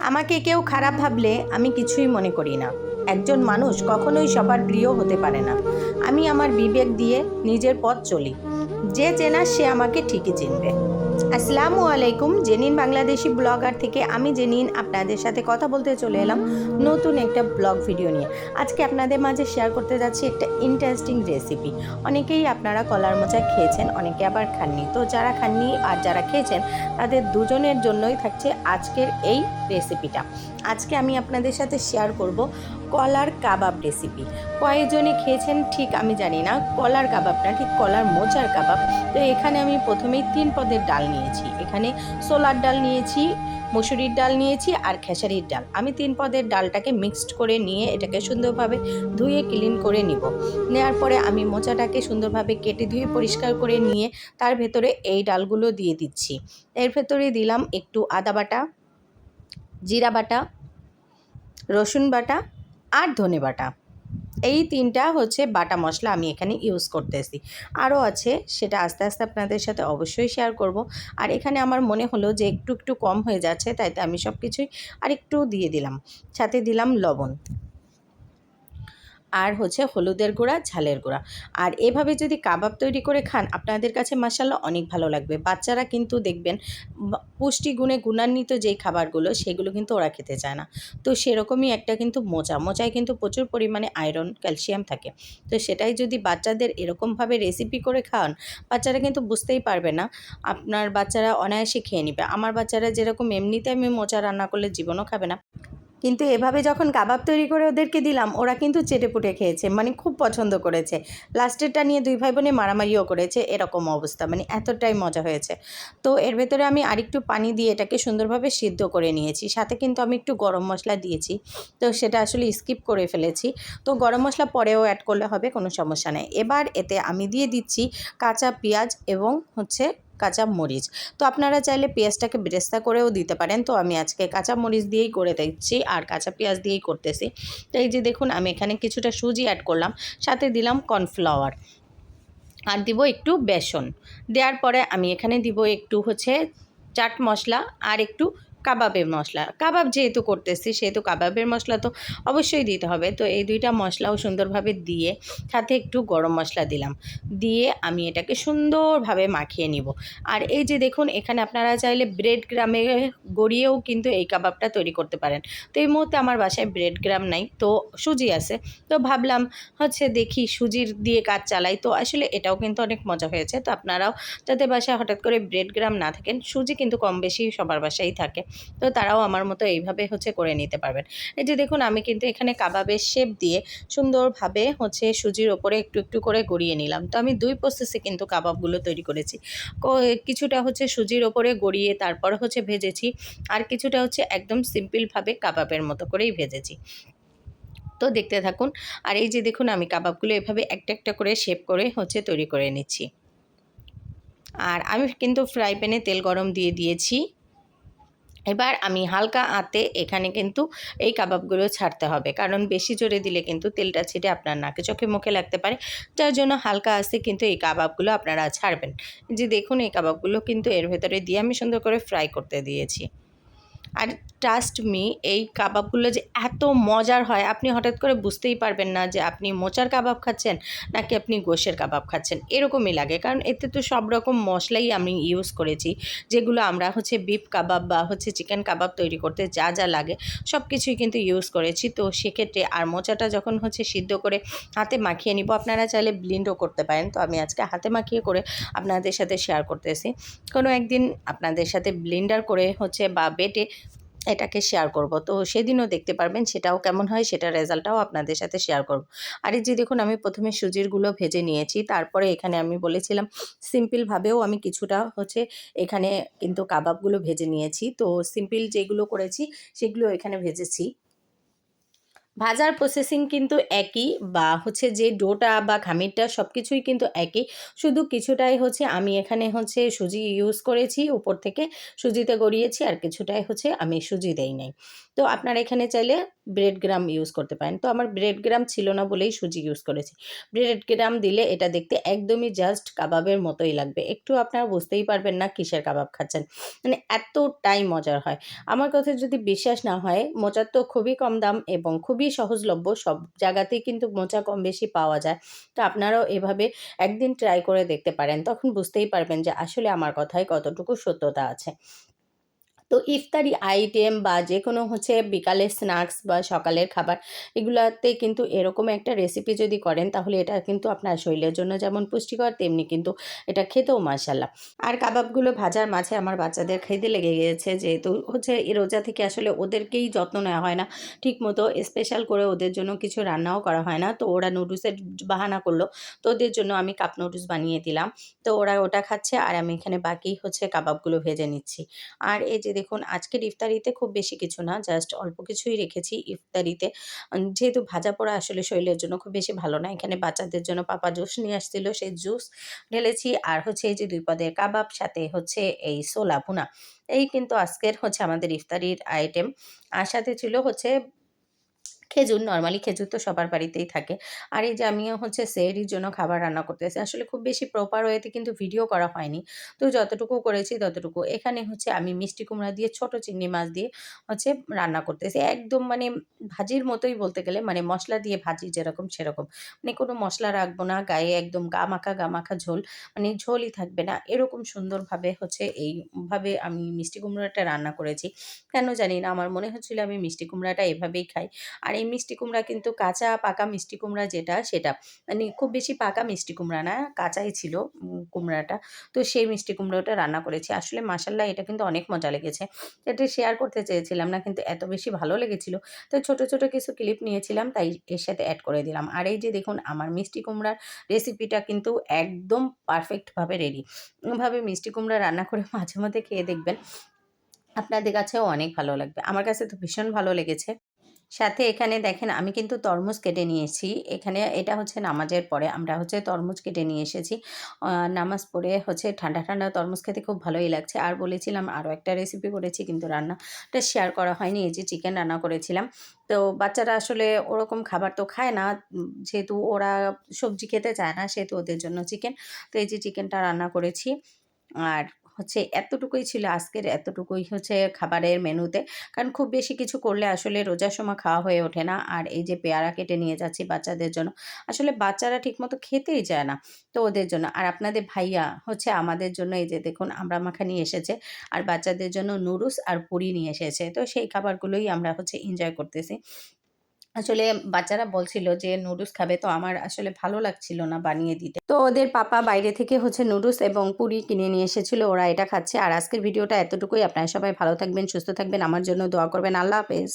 আমাকে কেউ খারাপ ভাবলে আমি কিছুই মনে করি না। একজন মানুষ কখনোই সবার প্রিয় হতে পারে না। আমি আমার বিবেক দিয়ে নিজের পথ চলি। যে চেনা সে আমাকে ঠিকই চিনবে। আসসালামু আলাইকুম, জেনিন বাংলাদেশি ব্লগার থেকে আমি জেনিন আপনাদের সাথে কথা বলতে চলে এলাম নতুন একটা ব্লগ ভিডিও নিয়ে। আজকে আপনাদের মাঝে শেয়ার করতে যাচ্ছি একটা ইন্টারেস্টিং রেসিপি অনেকেই আপনারা কলার মোচা খেয়েছেন, অনেকে আবার খাননি। তো যারা খাননি আর যারা খেয়েছেন, তাদের দুজনের জন্যই থাকছে আজকের এই রেসিপিটা আজকে আমি আপনাদের সাথে শেয়ার করব কলার কাবাব রেসিপি কয়েকজনে খেয়েছেন, ঠিক আমি জানি না, কলার কাবাব না, ঠিক কলার মোচার কাবাব। তো এখানে আমি প্রথমেই তিন পদের ডাল নিয়েছি। এখানে সোলার ডাল নিয়েছি, মুসুরির ডাল নিয়েছি আর খেসারির ডাল। আমি তিন পদের ডালটাকে মিক্সড করে নিয়ে এটাকে সুন্দরভাবে ধুয়ে ক্লিন করে নিব। নেওয়ার পরে আমি মোচাটাকে সুন্দরভাবে কেটে ধুয়ে পরিষ্কার করে নিয়ে তার ভেতরে এই ডালগুলো দিয়ে দিচ্ছি। এর ভেতরে দিলাম একটু আদা বাটা, জিরা বাটা, রসুন বাটা আর ধনে বাটা। এই তিনটা হচ্ছে বাটা মশলা আমি এখানে ইউজ করতেছি। আরও আছে, সেটা আস্তে আস্তে আপনাদের সাথে অবশ্যই শেয়ার করব। আর এখানে আমার মনে হলো যে একটু একটু কম হয়ে যাচ্ছে তাইতে আমি সব কিছুই আর একটু দিয়ে দিলাম। সাথে দিলাম লবণ। আর হচ্ছে হলুদের গুঁড়া, ঝালের গুঁড়া। আর এভাবে যদি কাবাব তৈরি করে খান, আপনাদের কাছে মাসাল্লাহ অনেক ভালো লাগবে। বাচ্চারা কিন্তু দেখবেন, বা- পুষ্টি গুণে গুণান্বিত যেই খাবারগুলো, সেগুলো কিন্তু ওরা খেতে চায় না। তো সেরকমই একটা কিন্তু মোচা। মোচায় কিন্তু প্রচুর পরিমাণে আয়রন, ক্যালসিয়াম থাকে। তো সেটাই যদি বাচ্চাদের এরকমভাবে রেসিপি করে খাওয়ান, বাচ্চারা কিন্তু বুঝতেই পারবে না। আপনার বাচ্চারা অনায়াসে খেয়ে নেবে। আমার বাচ্চারা যেরকম, এমনিতে আমি মোচা রান্না করলে জীবনও খাবে না। কিন্তু এভাবে যখন কাবাব তৈরি করে ওদেরকে দিলাম, ওরা কিন্তু চেটেপুটে খেয়েছে মানে খুব পছন্দ করেছে। লাস্টেরটা নিয়ে দুই ভাই বোনে মারামারিও করেছে, এরকম অবস্থা মানে এতটাই মজা হয়েছে। তো এর ভেতরে আমি আরেকটু পানি দিয়ে এটাকে সুন্দরভাবে সিদ্ধ করে নিয়েছি, সাথে কিন্তু আমি একটু গরম মশলা দিয়েছি। তো সেটা আসলে স্কিপ করে ফেলেছি। তো গরম মশলা পরেও অ্যাড করলে হবে, কোনো সমস্যা নেই। এবার এতে আমি দিয়ে দিচ্ছি কাঁচা পেঁয়াজ এবং হচ্ছে কাঁচা মরিচ। তো আপনারা চাইলে পেঁয়াজটাকে বেরেস্তা করেও দিতে পারেন। তো আমি আজকে কাঁচা মরিচ দিয়েই করে দিচ্ছি আর কাঁচা পেঁয়াজ দিয়েই করতেছি। তো এই যে দেখুন, আমি এখানে কিছুটা সুজি অ্যাড করলাম, সাথে দিলাম কর্নফ্লাওয়ার আর দিব একটু বেসন। দেওয়ার পরে আমি এখানে দিব একটু হচ্ছে চাট মশলা আর একটু কাবাবের মশলা। কাবাব যেহেতু করতেছি, সেহেতু কাবাবের মশলা তো অবশ্যই দিতে হবে। তো এই দুইটা মশলাও সুন্দরভাবে দিয়ে, সাথে একটু গরম মশলা দিলাম। দিয়ে আমি এটাকে সুন্দরভাবে মাখিয়ে নিব। আর এই যে দেখুন, এখানে আপনারা চাইলে ব্রেড গ্রামে গড়িয়েও কিন্তু এই কাবাবটা তৈরি করতে পারেন। তো এই মুহূর্তে আমার বাসায় ব্রেড গ্রাম নাই, তো সুজি আছে। তো ভাবলাম, হচ্ছে দেখি সুজির দিয়ে কাজ চালাই। তো আসলে এটাও কিন্তু অনেক মজা হয়েছে। তো আপনারাও যাতে বাসায় হঠাৎ করে ব্রেড গ্রাম না থাকেন, সুজি কিন্তু কম বেশি সবার বাসায় থাকে। তো তারাও আমার মতো এইভাবে হচ্ছে করে নিতে পারবেন। এই যে দেখুন, আমি কিন্তু এখানে কাবাবের শেপ দিয়ে সুন্দরভাবে হচ্ছে সুজির ওপরে একটু একটু করে গড়িয়ে নিলাম। তো আমি দুই প্রসেসে কিন্তু কাবাবগুলো তৈরি করেছি। কিছুটা হচ্ছে সুজির ওপরে গড়িয়ে তারপর হচ্ছে ভেজেছি আর কিছুটা হচ্ছে একদম সিম্পলভাবে কাবাবের মতো করেই ভেজেছি। তো দেখতে থাকুন, আর এই যে দেখুন, আমি কাবাবগুলো এভাবে একটা একটা করে শেপ করে হচ্ছে তৈরি করে নিচ্ছি। আর আমি কিন্তু ফ্রাই প্যানে তেল গরম দিয়ে দিয়েছি। এবার আমি হালকা আঁতে এখানে কিন্তু এই কাবাবগুলো ছাড়তে হবে। কারণ বেশি জোরে দিলে কিন্তু তেলটা ছিটে আপনার নাকে চোখে মুখে লাগতে পারে। যার জন্য হালকা আস্তে কিন্তু এই কাবাবগুলো আপনারা ছাড়বেন। যে দেখুন এই কাবাবগুলো কিন্তু এর ভেতরে দিয়ে আমি সুন্দর করে ফ্রাই করতে দিয়েছি। আর ট্রাস্ট মি এই কাবাবগুলো যে এত মজার হয়, আপনি হঠাৎ করে বুঝতেই পারবেন না যে আপনি মোচার কাবাব খাচ্ছেন নাকি আপনি গোশের কাবাব খাচ্ছেন। এরকমই লাগে, কারণ এতে তো সব রকম মশলাই আমি ইউজ করেছি, যেগুলো আমরা হচ্ছে বিফ কাবাব বা হচ্ছে চিকেন কাবাব তৈরি করতে যা যা লাগে সব কিছুই কিন্তু ইউজ করেছি। তো সেক্ষেত্রে আর মোচাটা যখন হচ্ছে সিদ্ধ করে হাতে মাখিয়ে নিব, আপনারা চাইলে ব্লিন্ডও করতে পারেন। তো আমি আজকে হাতে মাখিয়ে করে আপনাদের সাথে শেয়ার করতেছি। কোনো একদিন আপনাদের সাথে ব্লেন্ডার করে হচ্ছে বা বেটে এটাকে শেয়ার করব। তো সেদিনও দেখতে পারবেন সেটাও কেমন হয়, সেটা রেজাল্টটাও আপনাদের সাথে শেয়ার করব। আর এই যে দেখুন, আমি প্রথমে সুজিরগুলো ভেজে নিয়েছি, তারপরে এখানে আমি বলেছিলাম সিম্পলভাবেও আমি কিছুটা হচ্ছে এখানে কিন্তু কাবাবগুলো ভেজে নিয়েছি। তো সিম্পল যেগুলো করেছি সেগুলো এখানে ভেজেছি। ভাজার প্রসেসিং কিন্তু একই বা হচ্ছে যে ডোটা বা খামিরটা সব কিছুই কিন্তু একই। শুধু কিছুটাই হচ্ছে আমি এখানে হচ্ছে সুজি ইউজ করেছি, উপর থেকে সুজিতে গড়িয়েছি আর কিছুটাই হচ্ছে আমি সুজি দেই নাই। তো আপনার এখানে চাইলে ব্রেড গ্রাম ইউজ করতে পারেন। তো আমার ব্রেড গ্রাম ছিল না বলেই সুজি ইউজ করেছি। ব্রেড গ্রাম দিলে এটা দেখতে একদমই জাস্ট কাবাবের মতোই লাগবে। একটু আপনারা বুঝতেই পারবেন না কিসের কাবাব খাচ্ছেন। মানে এতটাই মজার হয়। আমার কথা যদি বিশ্বাস না হয়, মোচার তো খুবই কম দাম এবং খুবই সহজলভ্য। সব জায়গাতেই কিন্তু মোচা কম বেশি পাওয়া যায়। তো আপনারাও এভাবে একদিন ট্রাই করে দেখতে পারেন। তখন বুঝতেই পারবেন যে আসলে আমার কথায় কতটুকু সত্যতা আছে। তো ইফতারি আইটেম বা যে কোনো হচ্ছে বিকালের স্ন্যাক্স বা সকালের খাবার, এগুলাতে কিন্তু এরকম একটা রেসিপি যদি করেন, তাহলে এটা কিন্তু আপনার শরীরের জন্য যেমন পুষ্টিকর, তেমনি কিন্তু এটা খেতেও মাসাল্লাহ আর কাবাবগুলো ভাজার মাঝে আমার বাচ্চাদের খেতে লেগে গিয়েছে, যেহেতু হচ্ছে এই রোজা থেকে আসলে ওদেরকেই যত্ন নেওয়া হয় না। ঠিক মতো স্পেশাল করে ওদের জন্য কিছু রান্নাও করা হয় না। তো ওরা নুডলসের বাহানা করল, তো ওদের জন্য আমি কাপ নুডলস বানিয়ে দিলাম। তো ওরা ওটা খাচ্ছে আর আমি এখানে বাকি হচ্ছে কাবাবগুলো ভেজে নিচ্ছি। আর এই যে দেখুন, আজকের ইফতারিতে খুব বেশি কিছু না জাস্ট অল্প কিছুই রেখেছি ইফতারিতে। যেহেতু ভাজা পোড়া আসলে শরীরের জন্য খুব বেশি ভালো না, এখানে বাচ্চাদের জন্য পাপা জুস নিয়ে আসছিল, সেই জুস ঢেলেছি। আর হচ্ছে এই যে দুই পদের কাবাব, সাথে হচ্ছে এই সোলা ভুনা। এই কিন্তু আজকের হচ্ছে আমাদের ইফতারির আইটেম আর সাথে ছিল হচ্ছে খেজুর নর্মালি খেজুর তো সবার বাড়িতেই থাকে। আর এই যে আমিও হচ্ছে সেহরির জন্য খাবার রান্না করতেছি আসলে খুব বেশি প্রপার ওয়েতে কিন্তু ভিডিও করা হয়নি। তো যতটুকু করেছি ততটুকু। এখানে হচ্ছে আমি মিষ্টি কুমড়া দিয়ে, ছোট চিংড়ি মাছ দিয়ে হচ্ছে রান্না করতেছি একদম মানে ভাজির মতোই বলতে গেলে মানে মশলা দিয়ে ভাজি যেরকম সেরকম। মানে কোনো মশলা রাখব না, গায়ে একদম গা মাখা গা মাখা ঝোল মানে ঝোলই থাকবে না। এরকম সুন্দরভাবে হচ্ছে এইভাবে আমি মিষ্টি কুমড়াটা রান্না করেছি। কেন জানি না, আমার মনে হচ্ছিল আমি মিষ্টি কুমড়াটা এভাবেই খাই। আর এই মিষ্টি কুমড়া কিন্তু কাঁচা পাকা মিষ্টি কুমড়া যেটা, সেটা। মানে খুব বেশি পাকা মিষ্টি কুমড়া না, কাঁচাই ছিল কুমড়াটা। তো সেই মিষ্টি কুমড়োটা রান্না করেছি। আসলে মাসাল্লাহ এটা কিন্তু অনেক মজা লেগেছে। এটা শেয়ার করতে চেয়েছিলাম না, কিন্তু এত বেশি ভালো লেগেছিল। তো ছোট ছোট কিছু ক্লিপ নিয়েছিলাম, তাই এর সাথে অ্যাড করে দিলাম। আর এই যে দেখুন, আমার মিষ্টি কুমড়ার রেসিপিটা কিন্তু একদম পারফেক্টভাবে রেডি এভাবে মিষ্টি কুমড়া রান্না করে মাঝে মধ্যে খেয়ে দেখবেন। আপনাদের কাছেও অনেক ভালো লাগবে। আমার কাছে তো ভীষণ ভালো লেগেছে। সাথে এখানে দেখেন আমি কিন্তু তরমুজ কেটে নিয়েছি। এখানে এটা হচ্ছে নামাজের পরে আমরা হচ্ছে তরমুজ কেটে নিয়ে এসেছি। নামাজ পড়ে হচ্ছে ঠান্ডা ঠান্ডা তরমুজ খেতে খুব ভালোই লাগছে। আর বলেছিলাম আরও একটা রেসিপি করেছি কিন্তু রান্নাটা শেয়ার করা হয়নি, এই যে চিকেন রান্না করেছিলাম। তো বাচ্চারা আসলে ওরকম খাবার তো খায় না যেহেতু ওরা সবজি খেতে চায় না, সেহেতু ওদের জন্য চিকেন তো এই যে চিকেনটা রান্না করেছি। আর হচ্ছে এতটুকুই ছিল আজকের এতটুকুই হচ্ছে খাবারের মেনুতে। কারণ খুব বেশি কিছু করলে আসলে রোজার সময় খাওয়া হয়ে ওঠে না। আর এই যে পেয়ারা কেটে নিয়ে যাচ্ছি বাচ্চাদের জন্য, আসলে বাচ্চারা ঠিকমতো খেতেই চায় না তো ওদের জন্য। আর আপনাদের ভাইয়া হচ্ছে আমাদের জন্য এই যে দেখুন আমরা মাখা নিয়ে এসেছে, আর বাচ্চাদের জন্য নুডলস আর পুরি নিয়ে এসেছে। তো সেই খাবারগুলোই আমরা হচ্ছে এনজয় করতেছি। আসলে বাচ্চারা বলছিল যে, নুডলস খাবে। তো আমার আসলে ভালো লাগছিল না বানিয়ে দিতে। তো ওদের পাপা বাইরে থেকে হচ্ছে নুডলস এবং পুরি কিনে নিয়ে এসেছিল, ওরা এটা খাচ্ছে। আর আজকের ভিডিওটা এতটুকুই। আপনারা সবাই ভালো থাকবেন, সুস্থ থাকবেন। আমার জন্য দোয়া করবেন। আল্লাহ হাফেজ।